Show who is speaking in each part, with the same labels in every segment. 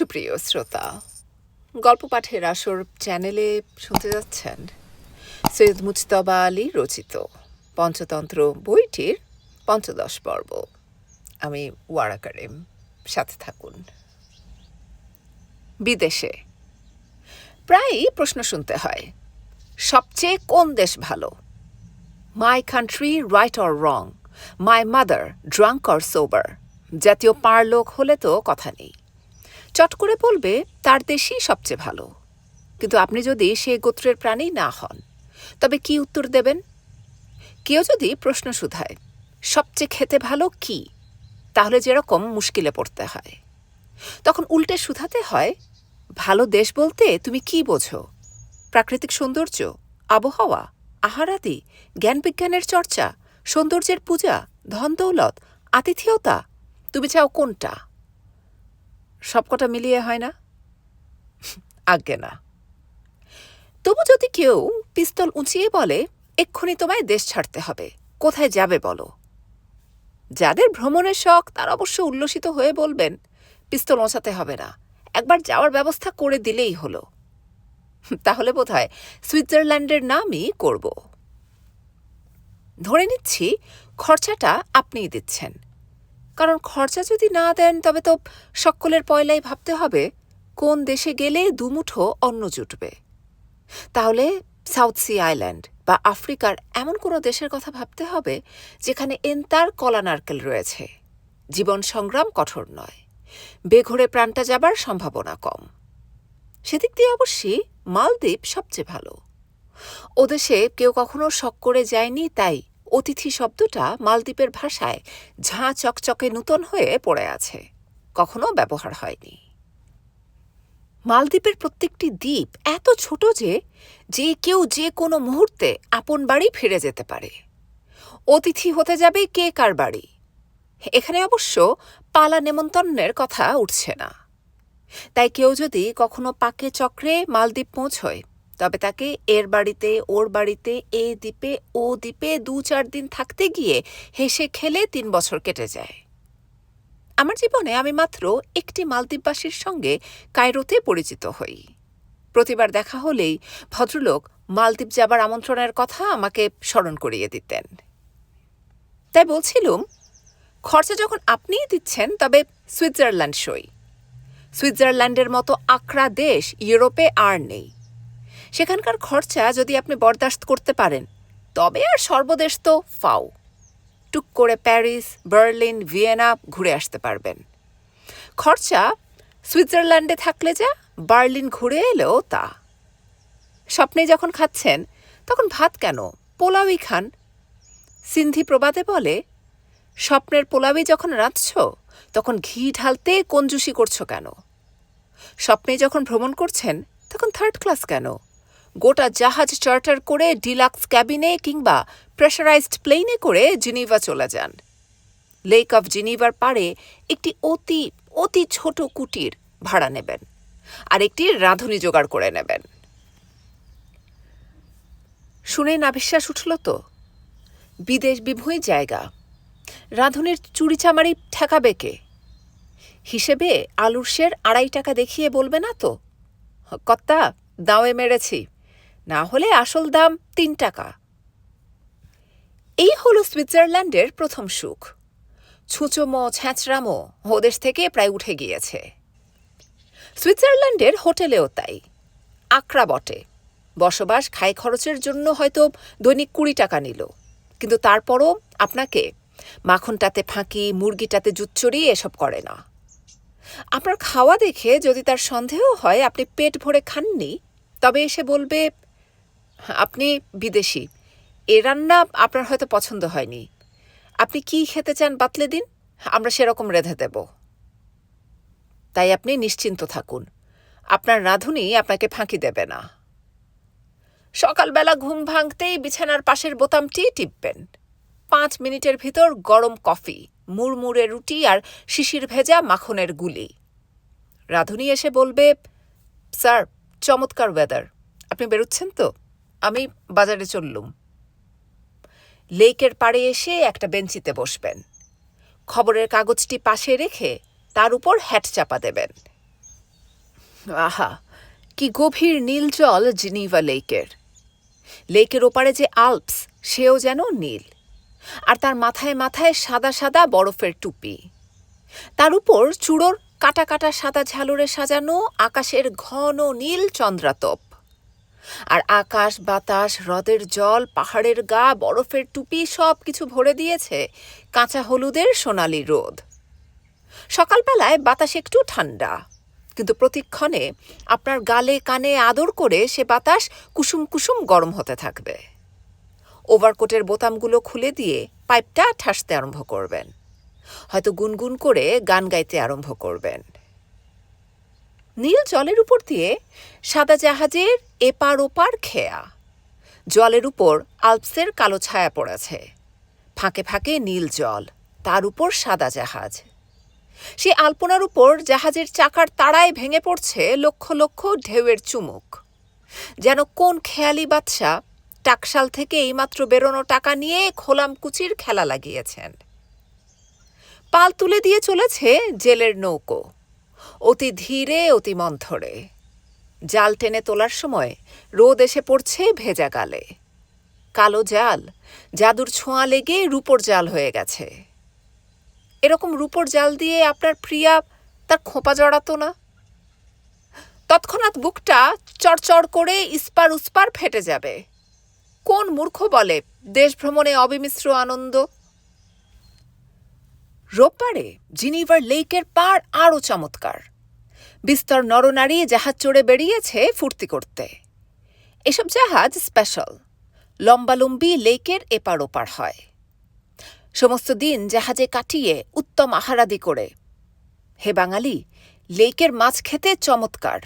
Speaker 1: সুপ্রিয় শ্রোতা, গল্প পাঠের আসর চ্যানেলে শুনতে যাচ্ছেন সৈয়দ মুজতবা আলী রচিত পঞ্চতন্ত্র বইটির পঞ্চদশ পর্ব। আমি ওয়ারা কারিম, সাথে থাকুন। বিদেশে প্রায়ই প্রশ্ন শুনতে হয়, সবচেয়ে কোন দেশ ভালো? My country right or wrong my mother drunk or sober জাতীয় পার লোক হলে তো কথা নেই। চট করে বলবে, তার দেশই সবচেয়ে ভালো। কিন্তু আপনি যদি সে গোত্রের প্রাণী না হন, তবে কি উত্তর দেবেন? কেউ যদি প্রশ্ন শুধায়, সবচেয়ে খেতে ভালো কি? তাহলে যেরকম মুশকিলে পড়তে হয়। তখন উল্টে শুধাতে হয়, ভালো দেশ বলতে তুমি কি বোঝো? প্রাকৃতিক সৌন্দর্য, আবহাওয়া, আহারাদি জ্ঞান বিজ্ঞানের চর্চা, সৌন্দর্যের পূজা ধন দৌলত আতিথেয়তা, তুমি চাও কোনটা? সবকটা মিলিয়ে হয় না? আজ্ঞে না। তবু যদি কেউ পিস্তল উঁচিয়ে বলে, এক্ষুনি তোমায় দেশ ছাড়তে হবে, কোথায় যাবে বলো? যাদের ভ্রমণের শখ, তার অবশ্য উল্লসিত হয়ে বলবেন, পিস্তল ওঁচাতে হবে না, একবার যাওয়ার ব্যবস্থা করে দিলেই হলো। তাহলে বোধ হয় সুইজারল্যান্ডের নামই করব। ধরে নিচ্ছি, খরচাটা আপনিই দিচ্ছেন। কারণ খরচা যদি না দেন, তবে তো সকলের পয়লাই ভাবতে হবে, কোন দেশে গেলে দুমুঠো অন্ন জুটবে? তাহলে সাউথ সি আইল্যান্ড বা আফ্রিকার এমন কোনো দেশের কথা ভাবতে হবে, যেখানে এন্তার কলা নারকেল রয়েছে। জীবন সংগ্রাম কঠোর নয়। বেঘরে প্রাণটা যাবার সম্ভাবনা কম। সেদিক দিয়ে অবশ্যই মালদ্বীপ সবচেয়ে ভালো। ও দেশে কেউ কখনো শখ করে যায়নি, তাই অতিথি শব্দটা মালদ্বীপের ভাষায় ঝাঁ চকচকে নূতন হয়ে পড়ে আছে। কখনো ব্যবহার হয়নি। মালদ্বীপের প্রত্যেকটি দ্বীপ এত ছোট যে যে কেউ যে কোনো মুহূর্তে আপন বাড়ি ফিরে যেতে পারে। অতিথি হতে যাবে কে কার বাড়ি? এখানে অবশ্য পালা নেমন্তন্নের কথা উঠছে না। তাই কেউ যদি কখনো পাকে চক্রে মালদ্বীপ পৌঁছয় তবে তাকে এর বাড়িতে, ওর বাড়িতে, এ দ্বীপে, ও দ্বীপে দু চার দিন থাকতে গিয়ে হেসে খেলে তিন বছর কেটে যায়। আমার জীবনে আমি মাত্র একটি মালদ্বীপবাসীর সঙ্গে কায়রোতে পরিচিত হই। প্রতিবার দেখা হলেই ভদ্রলোক মালদ্বীপ যাবার আমন্ত্রণের কথা আমাকে স্মরণ করিয়ে দিতেন। তাই বলছিলুম, খরচা যখন আপনিই দিচ্ছেন, তবে সুইজারল্যান্ড সই। সুইজারল্যান্ডের মতো আখড়া দেশ ইউরোপে আর নেই। সেখানকার খরচা যদি আপনি বরদাস্ত করতে পারেন, তবে আর সর্বদেশ তো ফাও। টুক করে প্যারিস, বার্লিন, ভিয়েনা ঘুরে আসতে পারবেন। খরচা সুইজারল্যান্ডে থাকলে যা, বার্লিন ঘুরে এলেও তা। স্বপ্নে যখন খাচ্ছেন, তখন ভাত কেন? পোলাওই খান। সিন্ধি প্রবাদে বলে, স্বপ্নের পোলাওই যখন রাঁধছ, তখন ঘি ঢালতে কঞ্জুসি করছ কেন? স্বপ্নে যখন ভ্রমণ করছেন, তখন থার্ড ক্লাস কেন? গোটা জাহাজ চার্টার করে ডিলাক্স ক্যাবিনে কিংবা প্রেশারাইজড প্লেনে করে জিনিভা চলে যান। লেক অফ জিনিভার পাড়ে একটি অতি অতি ছোট কুটির ভাড়া নেবেন আর একটি রাঁধুনি জোগাড় করে নেবেন। শুনে না বিশ্বাস উঠল তো? বিদেশ বিভূই জায়গা। রাঁধুনির চুরিচামারি ঠেকাবে কে? হিসেবে আলুর শের আড়াই টাকা দেখিয়ে বলবে না তো? কত্তা দাওয়ে মেরেছি। না হলে আসল দাম তিন টাকা। এই হল সুইজারল্যান্ডের প্রথম সুখ। ছুঁচোমো, ছ্যাঁচড়ামো ওদেশ থেকে প্রায় উঠে গিয়েছে। সুইজারল্যান্ডের হোটেলেও তাই। আকরা বটে। বসবাস খাই খরচের জন্য হয়তো দৈনিক কুড়ি টাকা নিল। কিন্তু তারপরও আপনাকে মাখনটাতে ফাঁকি, মুরগিটাতে জুচ্চড়ি এসব করে না। আপনার খাওয়া দেখে যদি তার সন্দেহ হয়, আপনি পেট ভরে খাননি, তবে এসে বলবে আপনি বিদেশি। এ রান্না আপনার হয়তো পছন্দ হয়নি। আপনি কি খেতে চান বাতলে দিন? আমরা সেরকম রেঁধে দেব। তাই আপনি নিশ্চিন্ত থাকুন। আপনার রাঁধুনি আপনাকে ফাঁকি দেবে না। সকালবেলা ঘুম ভাঙতেই বিছানার পাশের বোতামটি টিপবেন। পাঁচ মিনিটের ভিতর গরম কফি, মুড়মুড়ে রুটি আর শিশির ভেজা মাখনের গুলি। রাঁধুনি এসে বলবে, স্যার, চমৎকার ওয়েদার আপনি বেরোচ্ছেন তো? আমি বাজারে চললুম। লেকের পাড়ে এসে একটা বেঞ্চিতে বসবেন। খবরের কাগজটি পাশে রেখে তার উপর হ্যাট চাপা দেবেন। আহা, কি গভীর নীল জল জিনিভা লেকের। লেকের ওপারে যে আল্পস, সেও যেন নীল। আর তার মাথায় মাথায় সাদা সাদা বরফের টুপি। তার উপর চূড়োর কাটা কাটা সাদা ঝালরে সাজানো আকাশের ঘন নীল চন্দ্রাতপ। আর আকাশ, বাতাস, হ্রদের জল, পাহাড়ের গা, বরফের টুপি সব কিছু ভরে দিয়েছে কাঁচা হলুদের সোনালি রোদ। সকালবেলায় বাতাস একটু ঠান্ডা, কিন্তু প্রতিক্ষণে আপনার গালে কানে আদর করে সে বাতাস কুসুম কুসুম গরম হতে থাকবে। ওভারকোটের বোতামগুলো খুলে দিয়ে পাইপটা ঠাসতে আরম্ভ করবেন। হয়তো গুনগুন করে গান গাইতে আরম্ভ করবেন। নীল জলের উপর দিয়ে সাদা জাহাজের এপার ওপার খেয়া। জলের উপর আলপসের কালো ছায়া পড়েছে। ফাঁকে ফাঁকে নীল জল, তার উপর সাদা জাহাজ। সে আলপনার উপর জাহাজের চাকার তাড়ায় ভেঙে পড়ছে লক্ষ লক্ষ ঢেউয়ের চুমুক। যেন কোন খেয়ালি বাদশা টাকশাল থেকে এইমাত্র বেরোনো টাকা নিয়ে খোলাম কুচির খেলা লাগিয়েছেন। পাল তুলে দিয়ে চলেছে জেলের নৌকো। অতি ধীরে, অতি মন্থরে। জাল টেনে তোলার সময় রোদ এসে পড়ছে ভেজা গালে। কালো জাল, জাদুর ছোঁয়া লেগে রূপর জাল হয়ে গেছে। এরকম রূপর জাল দিয়ে আপনার প্রিয়া তার খোঁপা জড়াতো না? তৎক্ষণাৎ বুকটা চড়চড় করে ইস্পার উস্পার ফেটে যাবে। কোন মূর্খ বলে দেশ ভ্রমণে অবিমিশ্র আনন্দ? রোববারে জিনিভার লেকের পাড় আরও চমৎকার। বিস্তর নরনারী জাহাজ চড়ে বেরিয়েছে ফুর্তি করতে। এসব জাহাজ স্পেশাল। লম্বালম্বি লেকের এপার ওপার হয়। সমস্ত দিন জাহাজে কাটিয়ে উত্তম আহারাদি করে। হে বাঙালি, লেকের মাছ খেতে চমৎকার।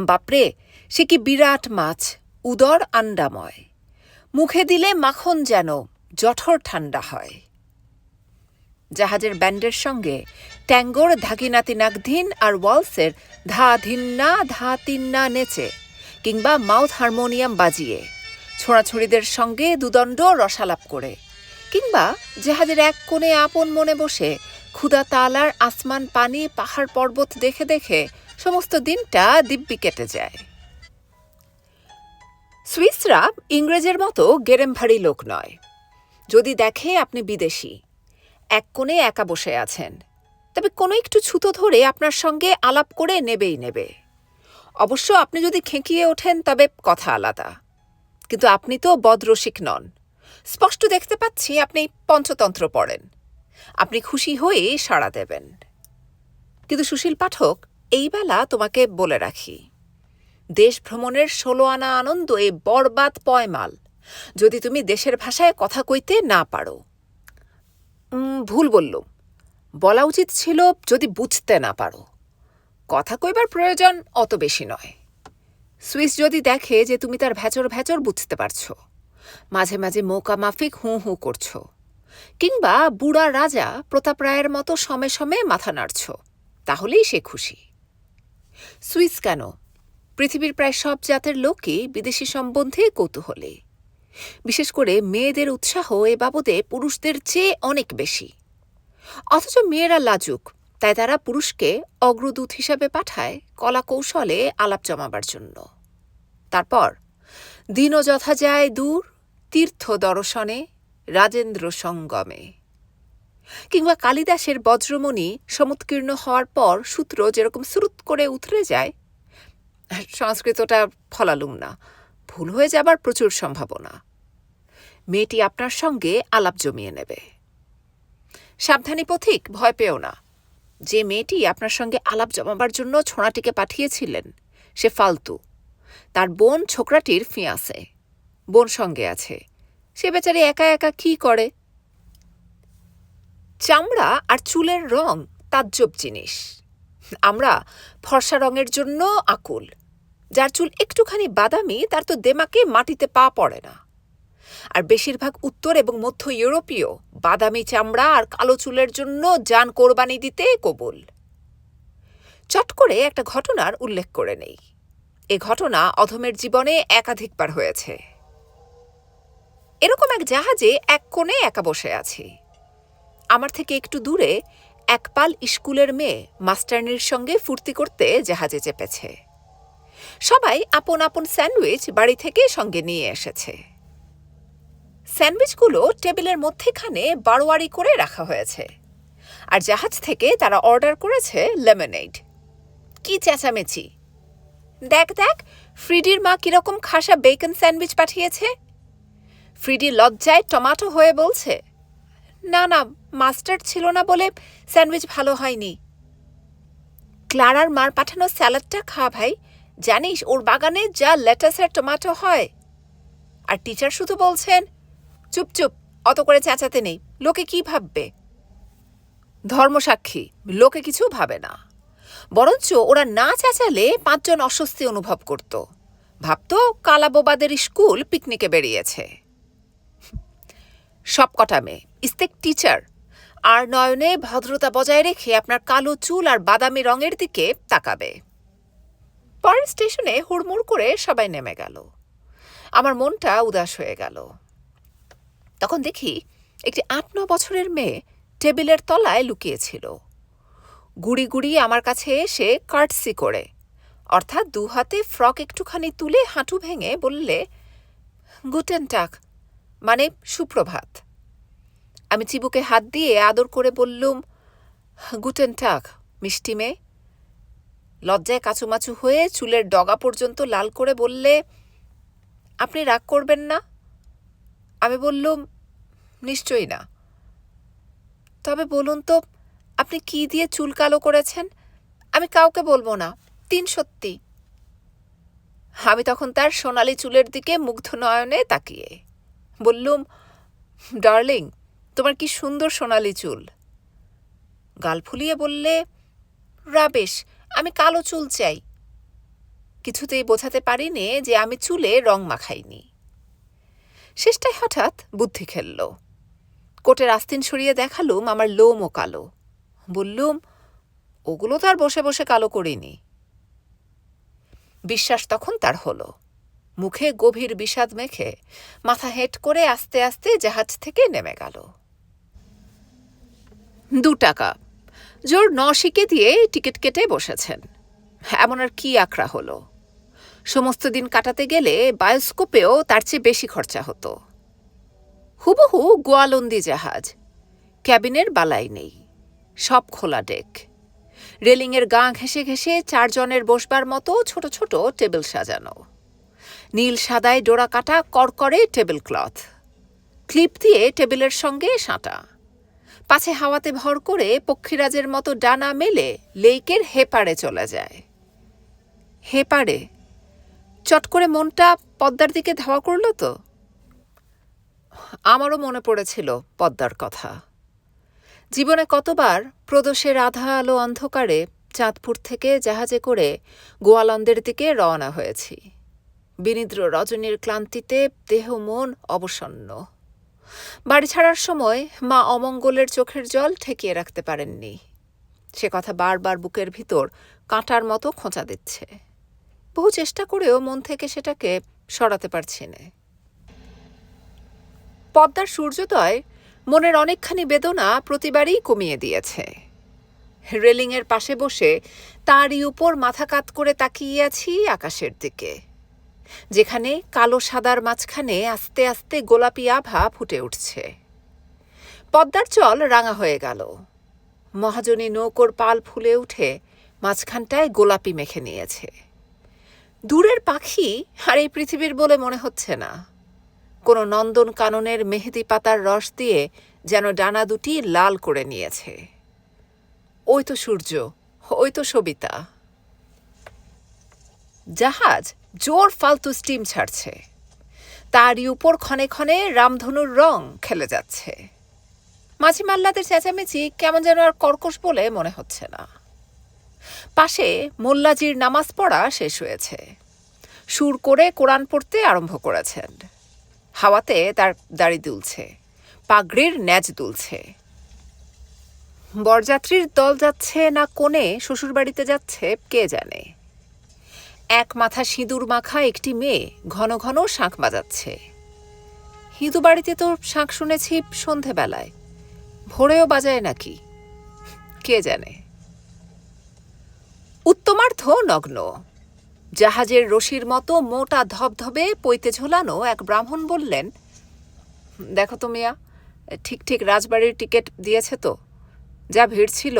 Speaker 1: বাপরে, সে কি বিরাট মাছ, উদর আন্ডাময় মুখে দিলে মাখন যেন, জঠর ঠান্ডা হয়। জাহাজের ব্যান্ডের সঙ্গে ট্যাঙ্গোর ধাগিনাতি নাগধিন আর ওয়ালসের ধা ধিন্না ধা তিন্না নেচে কিংবা মাউথ হারমোনিয়াম বাজিয়ে, ছোঁড়াছুড়িদের সঙ্গে দুদণ্ড রসালাপ করে কিংবা জাহাজের এক কোণে আপন মনে বসে ক্ষুদা তালার আসমান পানি পাহাড় পর্বত দেখে দেখে সমস্ত দিনটা দিব্যি কেটে যায়। সুইসরা ইংরেজের মতো গেরেমভারী লোক নয়। যদি দেখে আপনি বিদেশি এক কোণে একা বসে আছেন। তবে কোনো একটু ছুতো ধরে আপনার সঙ্গে আলাপ করে নেবেই নেবে। অবশ্য আপনি যদি খেঁকিয়ে ওঠেন, তবে কথা আলাদা। কিন্তু আপনি তো বদরসিক নন। স্পষ্ট দেখতে পাচ্ছি আপনি পঞ্চতন্ত্র পড়েন। আপনি খুশি হয়ে সাড়া দেবেন। কিন্তু সুশীল পাঠক, এই বেলা তোমাকে বলে রাখি, দেশ ভ্রমণের ষোলো আনা আনন্দ এ বরবাদ পয়মাল। যদি তুমি দেশের ভাষায় কথা কইতে না পারো ভুল বললুম। বলা উচিত ছিল যদি বুঝতে না পারো। কথা কইবার প্রয়োজন অত বেশি নয়। সুইস যদি দেখে যে তুমি তার ভেচর ভেচর বুঝতে পারছ, মাঝে মাঝে মৌকা মাফিক হুঁ হুঁ করছ, কিংবা বুড়া রাজা প্রতাপ রায়ের মতো সমে সমে মাথা নাড়ছ, তাহলেই সে খুশি। সুইস কেন? পৃথিবীর প্রায় সব জাতের লোকই বিদেশি সম্বন্ধে কৌতূহলী। বিশেষ করে মেয়েদের উৎসাহ এ বাবদে পুরুষদের চেয়ে অনেক বেশি। অথচ মেয়েরা লাজুক, তাই তারা পুরুষকে অগ্রদূত হিসাবে পাঠায় কলা কৌশলে আলাপ জমাবার জন্য। তারপর, দিনও যথা যায় দূর, তীর্থ দর্শনে, রাজেন্দ্র সঙ্গমে। কিংবা কালিদাসের বজ্রমণি সমুৎকীর্ণ হওয়ার পর সূত্র যেরকম শ্রুত করে উতরে যায়, সংস্কৃতটা ফলালুম না। ভুল হয়ে যাবার প্রচুর সম্ভাবনা। মেয়েটি আপনার সঙ্গে আলাপ জমিয়ে নেবে। সাবধানী পথিক, ভয় পেও না। যে মেয়েটি আপনার সঙ্গে আলাপ জমাবার জন্য ছোঁড়াটিকে পাঠিয়েছিলেন, সে ফালতু। তার বোন ছোকরাটির ফিয়াসে। বোন সঙ্গে আছে। সে বেচারি একা একা কি করে? চামড়া আর চুলের রং তাজ্জব জিনিস। আমরা ফর্সা রঙের জন্য আকুল। যার চুল একটুখানি বাদামি, তার তো দেমাকে মাটিতে পা পড়ে না। আর বেশিরভাগ উত্তর এবং মধ্য ইউরোপীয় বাদামি চামড়া আর কালো চুলের জন্য যান কোরবানি দিতে কবুল। চট করে একটা ঘটনার উল্লেখ করে নেই। এ ঘটনা অধমের জীবনে একাধিকবার হয়েছে। এরকম এক জাহাজে এক কোণে একা বসে আছি। আমার থেকে একটু দূরে একপাল স্কুলের মেয়ে মাস্টারনির সঙ্গে ফুর্তি করতে জাহাজে চেপেছে। সবাই আপন আপন স্যান্ডউইচ বাড়ি থেকে সঙ্গে নিয়ে এসেছে। স্যান্ডউইচগুলো টেবিলের মধ্যেখানে বারোয়ারি করে রাখা হয়েছে। আর জাহাজ থেকে তারা অর্ডার করেছে লেমনেড। কি চেঁচামেচি। দেখ দেখ, ফ্রিডির মা কীরকম খাসা বেকন স্যান্ডউইচ পাঠিয়েছে। ফ্রিডি লজ্জায় টমাটো হয়ে বলছে, না না মাস্টার্ড ছিল না বলে স্যান্ডউইচ ভালো হয়নি। ক্লারার মার পাঠানো স্যালাডটা খা, ভাই। জানিস, ওর বাগানে যা লেটাস আর টমাটো হয়। আর টিচার শুধু বলছেন, চুপ চুপ, অত করে চেঁচাতে নেই, লোকে কি ভাববে? ধর্মসাক্ষী, লোকে কিছু ভাবে না। বরঞ্চ ওরা না চেঁচালে পাঁচজন অস্বস্তি অনুভব করত। ভাবত কালাবোবাদের স্কুল পিকনিকে বেরিয়েছে। সব কটা মেয়ে, ইস্তেক টিচার আর নয়নে ভদ্রতা বজায় রেখে আপনার কালো চুল আর বাদামি রঙের দিকে তাকাবে। পরের স্টেশনে হুড়মুড় করে সবাই নেমে গেল। আমার মনটা উদাস হয়ে গেল। তখন দেখি একটি আট ন বছরের মেয়ে টেবিলের তলায় লুকিয়েছিল। গুড়ি গুড়ি আমার কাছে এসে কার্টসি করে, অর্থাৎ দু হাতে ফ্রক একটুখানি তুলে হাঁটু ভেঙে বললে, গুটেন টাক মানে সুপ্রভাত। আমি চিবুকে হাত দিয়ে আদর করে বললুম, গুটেন টাক, মিষ্টি মেয়ে লজ্জায় কাচুমাচু হয়ে চুলের ডগা পর্যন্ত লাল করে বললে, আপনি রাগ করবেন না? আমি বললুম, নিশ্চয়ই না। তবে বলুন তো, আপনি কি দিয়ে চুল কালো করেছেন? আমি কাউকে বলব না, তিন সত্যি। আমি তখন তার সোনালি চুলের দিকে মুগ্ধ নয়নে তাকিয়ে। বললুম, ডার্লিং, তোমার কি সুন্দর সোনালি চুল? গাল ফুলিয়ে বললে, রাবেশ আমি কালো চুল চাই। কিছুতেই বোঝাতে পারিনি যে আমি চুলে রং মাখাইনি। শেষটায় হঠাৎ বুদ্ধি খেলল। কোটের আস্তিন সরিয়ে দেখালুম আমার লোমও কালো। বললুম, ওগুলো তো আর বসে বসে কালো করিনি। বিশ্বাস তখন তার হলো। মুখে গভীর বিষাদ মেখে মাথা হেঁট করে আস্তে আস্তে জাহাজ থেকে নেমে গেল। দু টাকা। জোর ন শিকে দিয়ে টিকিট কেটে বসেছেন। এমন আর কি আঁকড়া হলো? সমস্ত দিন কাটাতে গেলে বায়োস্কোপেও তার চেয়ে বেশি খরচা হতো। হুবহু গোয়ালন্দি জাহাজ। ক্যাবিনের বালাই নেই। সব খোলা ডেক। রেলিংয়ের গা ঘেঁষে ঘেঁষে চারজনের বসবার মতো ছোট ছোট টেবিল সাজানো। নীল সাদায় ডোরা কাটা করকরে টেবিল ক্লথ। ক্লিপ দিয়ে টেবিলের সঙ্গে সাঁটা। পাছে হাওয়াতে ভর করে পক্ষীরাজের মতো ডানা মেলে লেকের হেপাড়ে চলে যায়। হেপাড়ে? চট করে মনটা পদ্মার দিকে ধাওয়া করল তো? আমারও মনে পড়েছিল পদ্মার কথা। জীবনে কতবার প্রদোষের আধা আলো অন্ধকারে চাঁদপুর থেকে জাহাজে করে গোয়ালন্দের দিকে রওনা হয়েছি। বিনিদ্র রজনীর ক্লান্তিতে দেহ মন অবসন্ন। বাড়ি ছাড়ার সময় মা অমঙ্গলের চোখের জল ঠেকিয়ে রাখতে পারেননি। সে কথা বারবার বুকের ভিতর কাঁটার মতো খোঁচা দিচ্ছে। বহু চেষ্টা করেও মন থেকে সেটাকে সরাতে পারছি না। পদ্মার সূর্যোদয় মনের অনেকখানি বেদনা প্রতিবারই কমিয়ে দিয়েছে। রেলিংয়ের পাশে বসে তারই উপর মাথা কাত করে তাকিয়ে আছি আকাশের দিকে। যেখানে কালো সাদার মাঝখানে আস্তে আস্তে গোলাপি আভা ফুটে উঠছে। পদ্মার চল রাঙা হয়ে গেল। মহাজনী নৌকোর পাল ফুলে উঠে মাঝখানটায় গোলাপি মেখে নিয়েছে। দূরের পাখি আর এই পৃথিবীর বলে মনে হচ্ছে না। কোনো নন্দন কাননের মেহেদি পাতার রস দিয়ে যেন ডানা দুটি লাল করে নিয়েছে। ওই তো সূর্য, ওই তো সবিতা। জাহাজ জোর ফালতু স্টিম ছাড়ছে। তারই উপর ক্ষণে ক্ষণে রামধনুর রং খেলে যাচ্ছে। মাঝি মাল্লাদের চেঁচামেচি কেমন যেন আর কর্কশ বলে মনে হচ্ছে না। পাশে মোল্লাজির নামাজ পড়া শেষ হয়েছে। সুর করে কোরআন পড়তে আরম্ভ করেছেন। হাওয়াতে তার দাড়ি দুলছে, পাগড়ির ন্যাজ দুলছে। বরযাত্রীর দল যাচ্ছে না কোণে, শ্বশুরবাড়িতে যাচ্ছে কে জানে। এক মাথা সিঁদুর মাখা একটি মেয়ে ঘন ঘন শাঁখ বাজাচ্ছে। হিঁদু বাড়িতে তো শাঁখ শুনেছি সন্ধেবেলায়। ভোরেও বাজায় নাকি? কে জানে? উত্তমার্ধ নগ্ন। জাহাজের রশির মতো মোটা ধবধবে পইতে ঝোলানো এক ব্রাহ্মণ বললেন, দেখো তো মিয়া, ঠিক ঠিক রাজবাড়ির টিকিট দিয়েছে তো। যা ভিড় ছিল,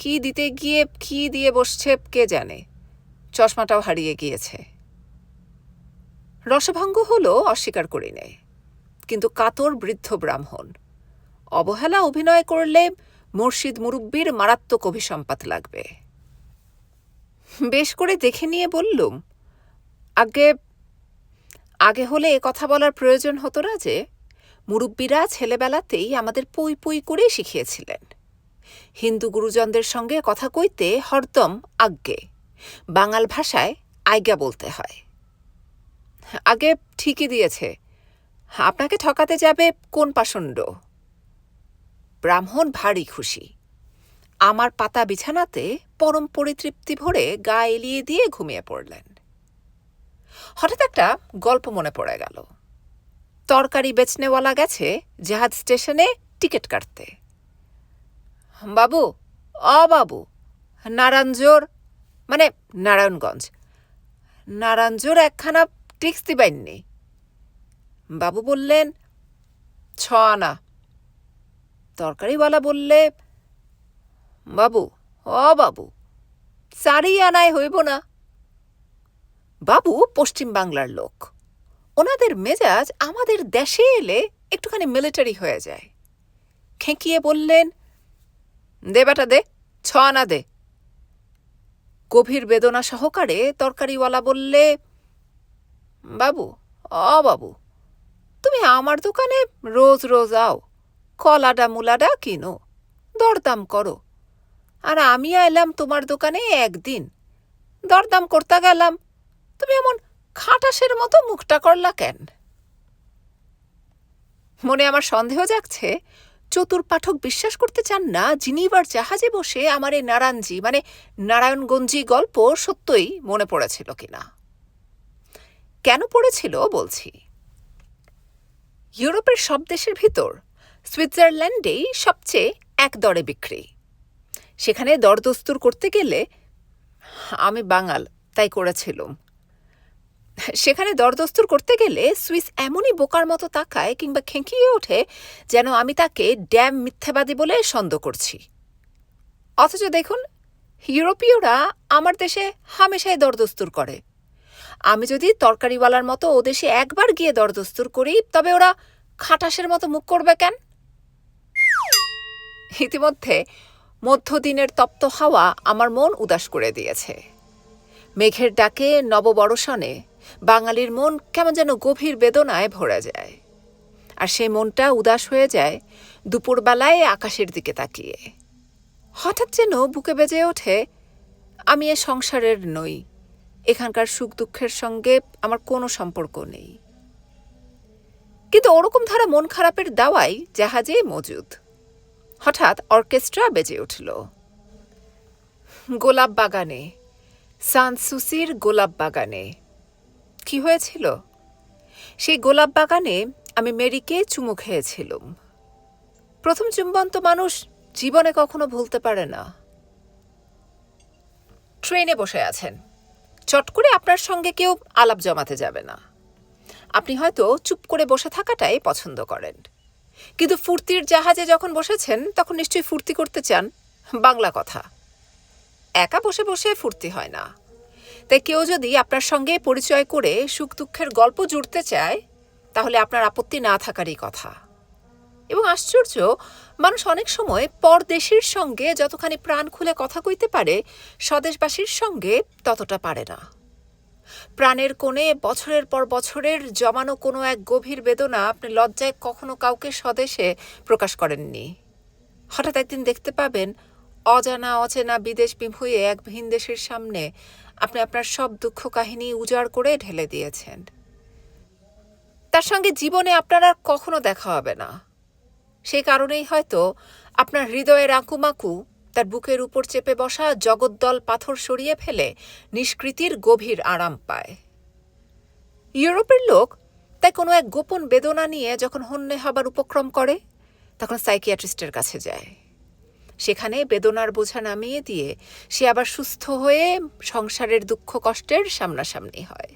Speaker 1: কি দিতে গিয়ে, কি দিয়ে বসছে কে জানে? চশমাটাও হারিয়ে গিয়েছে। রসভঙ্গ হলো অস্বীকার করি নে, কিন্তু কাতর বৃদ্ধ ব্রাহ্মণ। অবহেলা অভিনয় করলে মুর্শিদ মুরব্বির মারাত্মক অভিসম্পাত লাগবে। বেশ করে দেখে নিয়ে বললুম, আগে আগে হলে এ কথা বলার প্রয়োজন হতো না যে, মুরব্বীরা ছেলেবেলাতেই আমাদের পই পই করে শিখিয়েছিলেন। হিন্দু গুরুজনদের সঙ্গে কথা কইতে হরদম আজ্ঞে। বাঙাল ভাষায় আজ্ঞা বলতে হয়। আগে ঠিকই দিয়েছে। আপনাকে ঠকাতে যাবে কোন পাষণ্ড? ব্রাহ্মণ ভারী খুশি। আমার পাতা বিছানাতে পরম পরিতৃপ্তি ভরে গা এলিয়ে দিয়ে ঘুমিয়ে পড়লেন। হঠাৎ একটা গল্প মনে পড়ে গেল। তরকারি বেচনেওয়ালা গেছে জাহাজ স্টেশনে টিকিট কাটতে। বাবু, অ বাবু নারায়ণজোর মানে নারায়ণগঞ্জ। নারায়ণজোর একখানা টিক্স দিবেননি বাবু বললেন ছ আনা তরকারিওয়ালা বললে, বাবু, অ বাবু চারি আনায় হইব না। বাবু পশ্চিম বাংলার লোক। ওনাদের মেজাজ আমাদের দেশে এলে একটুখানি মিলিটারি হয়ে যায়। খেঁকিয়ে বললেন, দে বেটা দে ছ আনা দে। গভীর বেদনা সহকারে তরকারিওয়ালা বললে, বাবু, অ বাবু, তুমি আমার দোকানে রোজ রোজ আও, কলাডা মুলাডা কিনো, দরদাম করো। আর আমি এলাম তোমার দোকানে একদিন, দরদাম করতে গেলাম, তুমি এমন খাটাসের মতো মুখটা করলা কেন? মনে আমার সন্দেহ জাগছে চতুর পাঠক বিশ্বাস করতে চান না জিনিবার জাহাজে বসে আমার এই নারায়ণজি মানে নারায়ণগঞ্জি গল্প সত্যই মনে পড়েছিল কিনা। কেন পড়েছিল বলছি। ইউরোপের সব দেশের ভিতর সুইজারল্যান্ডেই সবচেয়ে এক দরে বিক্রি। সেখানে দরদস্তুর করতে গেলে আমি বাঙাল, তাই করেছিলুম। সেখানে দরদস্তুর করতে গেলে সুইস এমনই বোকার মতো তাকায় কিংবা খেঁকিয়ে ওঠে যেন আমি তাকে ড্যাম মিথ্যাবাদী বলে সন্দেহ করছি। অথচ দেখুন, ইউরোপীয়রা আমার দেশে হামেশাই দরদস্তুর করে। আমি যদি তরকারিওয়ালার মতো ও দেশে একবার গিয়ে দরদস্তুর করি, তবে ওরা খাটাসের মতো মুখ করবে কেন? ইতিমধ্যে মধ্যদিনের তপ্ত হাওয়া আমার মন উদাস করে দিয়েছে। মেঘের ডাকে নববর্ষণে বাঙালির মন কেমন যেন গভীর বেদনায় ভরা যায়। আর সেই মনটা উদাস হয়ে যায় দুপুরবেলায় আকাশের দিকে তাকিয়ে। হঠাৎ যেন বুকে বেজে ওঠে, আমি এ সংসারের নই। এখানকার সুখ দুঃখের সঙ্গে আমার কোনো সম্পর্ক নেই। কিন্তু ওরকম ধারা মন খারাপের দাওয়াই জাহাজে মজুদ। হঠাৎ অর্কেস্ট্রা বেজে উঠল। গোলাপ বাগানে, সানসুসির গোলাপ বাগানে। কি হয়েছিল? সেই গোলাপ বাগানে আমি মেরিকে চুমু খেয়েছিলুম। প্রথম চুম্বন তো মানুষ জীবনে কখনো ভুলতে পারে না। ট্রেনে বসে আছেন। চট করে আপনার সঙ্গে কেউ আলাপ জমাতে যাবে না। আপনি হয়তো চুপ করে বসে থাকাটাই পছন্দ করেন। কিন্তু ফুর্তির জাহাজে যখন বসেছেন, তখন নিশ্চয়ই ফুর্তি করতে চান। বাংলা কথা। একা বসে বসে ফুর্তি হয় না। তাই কেউ যদি আপনার সঙ্গে পরিচয় করে সুখ দুঃখের গল্প জুড়তে চায়, তাহলে আপনার আপত্তি না থাকারই কথা। এবং আশ্চর্য, মানুষ অনেক সময় পরদেশির সঙ্গে যতখানি প্রাণ খুলে কথা কইতে পারে, স্বদেশবাসীর সঙ্গে ততটা পারে না। প্রাণের কোণে বছরের পর বছরের জমানো কোনো এক গভীর বেদনা আপনি লজ্জায় কখনো কাউকে স্বদেশে প্রকাশ করেননি। হঠাৎ একদিন দেখতে পাবেন অজানা, অচেনা বিদেশ বিভুয়ে এক ভিন দেশের সামনে আপনি আপনার সব দুঃখ কাহিনী উজাড় করে ঢেলে দিয়েছেন। তার সঙ্গে জীবনে আপনার আর কখনো দেখা হবে না। সেই কারণেই হয়তো আপনার হৃদয়ের আঁকুমাকু তার বুকের উপর চেপে বসা জগদ্দল পাথর সরিয়ে ফেলে নিষ্কৃতির গভীর আরাম পায়। ইউরোপের লোক তাই কোনো এক গোপন বেদনা নিয়ে যখন হন্যে হবার উপক্রম করে, তখন সাইকিয়াট্রিস্টের কাছে যায়। সেখানে বেদনার বোঝা নামিয়ে দিয়ে সে আবার সুস্থ হয়ে সংসারের দুঃখ কষ্টের সামনাসামনি হয়।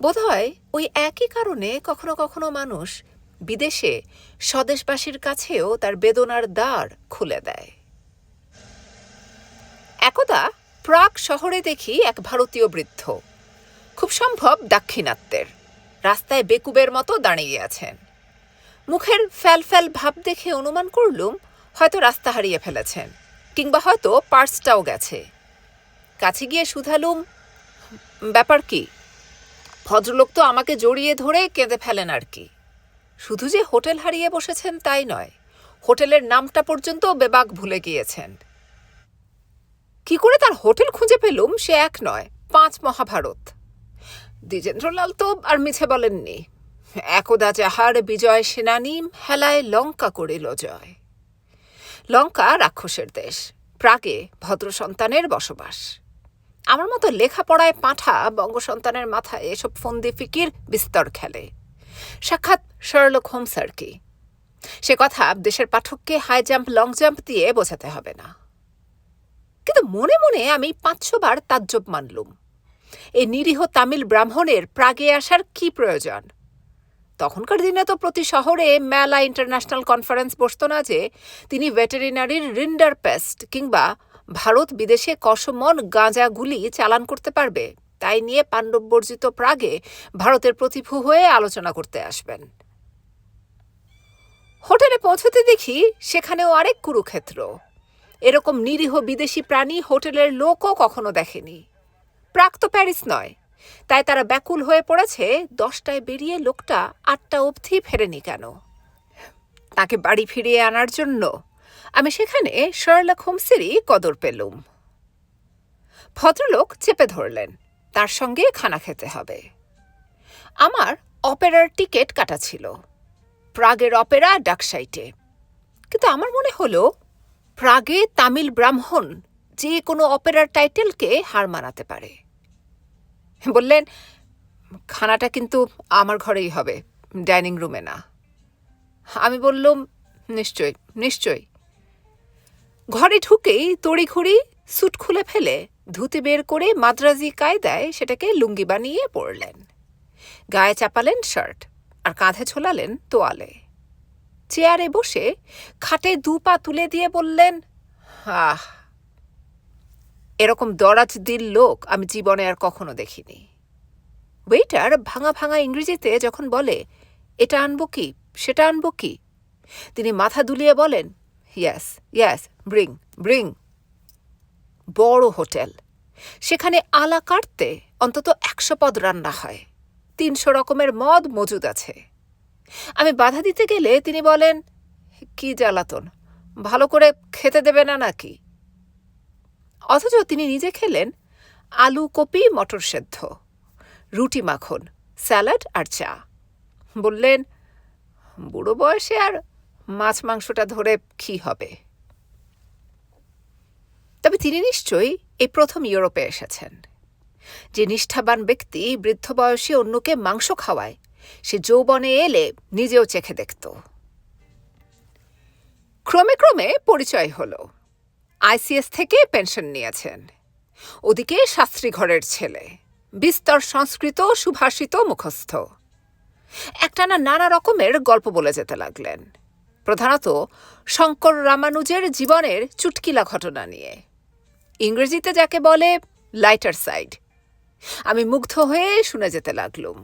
Speaker 1: বোধহয় ওই একই কারণে কখনো কখনো মানুষ বিদেশে স্বদেশবাসীর কাছেও তার বেদনার দ্বার খুলে দেয়। একদা প্রাগ শহরে দেখি এক ভারতীয় বৃদ্ধ, খুব সম্ভব দাক্ষিণাত্যের, রাস্তায় বেকুবের মতো দাঁড়িয়ে আছেন। মুখের ফ্যাল ফ্যাল ভাব দেখে অনুমান করলুম হয়তো রাস্তা হারিয়ে ফেলেছেন, কিংবা হয়তো পার্সটাও গেছে। কাছে গিয়ে শুধালুম, ব্যাপার কি? ভদ্রলোক তো আমাকে জড়িয়ে ধরে কেঁদে ফেলেন আর কি। শুধু যে হোটেল হারিয়ে বসেছেন তাই নয়, হোটেলের নামটা পর্যন্ত বেবাক ভুলে গিয়েছেন। কি করে তার হোটেল খুঁজে পেলুম সে এক নয়, পাঁচ মহাভারত। দ্বিজেন্দ্রলাল তো আর মিছে বলেননি। একদা যাহার বিজয় সেনানী হেলায় লঙ্কা করিল জয়। লঙ্কা রাক্ষসের দেশ, প্রাগে ভদ্র সন্তানের বসবাস। আমার মতো লেখাপড়ায় পাঁঠা বঙ্গসন্তানের মাথায় এসব ফন্দি ফিকির বিস্তর খেলে। সাক্ষাৎ শার্লক হোমস আর কি। সে কথা দেশের পাঠককে হাই জাম্প লং জাম্প দিয়ে বোঝাতে হবে না। কিন্তু মনে মনে আমি পাঁচশো বার তাজ্জব মানলুম। এই নিরীহ তামিল ব্রাহ্মণের প্রাগে আসার কি প্রয়োজন? তখনকার দিনে তো প্রতি শহরে মেলা ইন্টারন্যাশনাল কনফারেন্স বসত না যে, তিনি ভেটেরিনারির রিন্ডার পেস্ট কিংবা ভারত বিদেশে কসমন গাঁজাগুলি চালান করতে পারবে। তাই নিয়ে পাণ্ডববর্জিত প্রাগে ভারতের প্রতিভু হয়ে আলোচনা করতে আসবেন। হোটেলে পৌঁছতে দেখি সেখানেও আরেক কুরুক্ষেত্র। এরকম নিরীহ বিদেশি প্রাণী হোটেলের লোকও কখনো দেখেনি। প্রাক তো প্যারিস নয়। তাই তারা ব্যাকুল হয়ে পড়েছে। দশটায় বেরিয়ে লোকটা আটটা অবধি ফেরেনি কেন? তাকে বাড়ি ফিরিয়ে আনার জন্য আমি সেখানে শার্লক হোমসেরই কদর পেলুম। ভদ্রলোক চেপে ধরলেন, তার সঙ্গে খানা খেতে হবে। আমার অপেরার টিকিট কাটা ছিল, প্রাগের অপেরা ডাকসাইটে। কিন্তু আমার মনে হলো, প্রাগে তামিল ব্রাহ্মণ যে কোনো অপেরার টাইটেলকে হার মানাতে পারে। বললেন, খানাটা কিন্তু আমার ঘরেই হবে, ডাইনিং রুমে না। আমি বললুম নিশ্চয় নিশ্চয় ঘরে ঢুকেই তড়িঘড়ি স্যুট খুলে ফেলে ধুতি বের করে মাদ্রাজি কায়দায় সেটাকে লুঙ্গি বানিয়ে পরলেন। গায়ে চাপালেন শার্ট আর কাঁধে ছোলালেন তোয়ালে। চেয়ারে বসে খাটে দু পা তুলে দিয়ে বললেন, আহ এরকম দরাজ দিল লোক আমি জীবনে আর কখনো দেখিনি। ওয়েটার ভাঙা ভাঙা ইংরেজিতে যখন বলে, এটা আনব কি? সেটা আনব কি? তিনি মাথা দুলিয়ে বলেন ইয়াস ইয়াস ব্রিং ব্রিং বড় হোটেল। সেখানে আলা কাটতে অন্তত একশো পদ রান্না হয়। তিনশো রকমের মদ মজুদ আছে। আমি বাধা দিতে গেলে তিনি বলেন, কি জ্বালাতন? ভালো করে খেতে দেবে না নাকি? অথচ তিনি নিজে খেলেন আলু, কপি, মটর সেদ্ধ, রুটি মাখন, স্যালাড আর চা। বললেন, বুড়ো বয়সে আর মাছ মাংসটা ধরে কি হবে? তবে তিনি নিশ্চয়ই এই প্রথম ইউরোপে এসেছেন। যে নিষ্ঠাবান ব্যক্তি বৃদ্ধ বয়সে অন্যকে মাংস খাওয়ায়, সে যৌবনে এলে নিজেও চেখে দেখত। ক্রমে ক্রমে পরিচয় হলো। আইসিএস থেকে পেনশন নিয়েছেন। ওদিকে শাস্ত্রী ঘরের ছেলে, বিস্তর সংস্কৃত, সুভাষিত মুখস্থ। একটানা নানা রকমের গল্প বলে যেতে লাগলেন। প্রধানত শঙ্কর রামানুজের জীবনের চুটকিলা ঘটনা নিয়ে। ইংরেজিতে যাকে বলে লাইটার সাইড আমি মুগ্ধ হয়ে শুনে যেতে লাগলুম।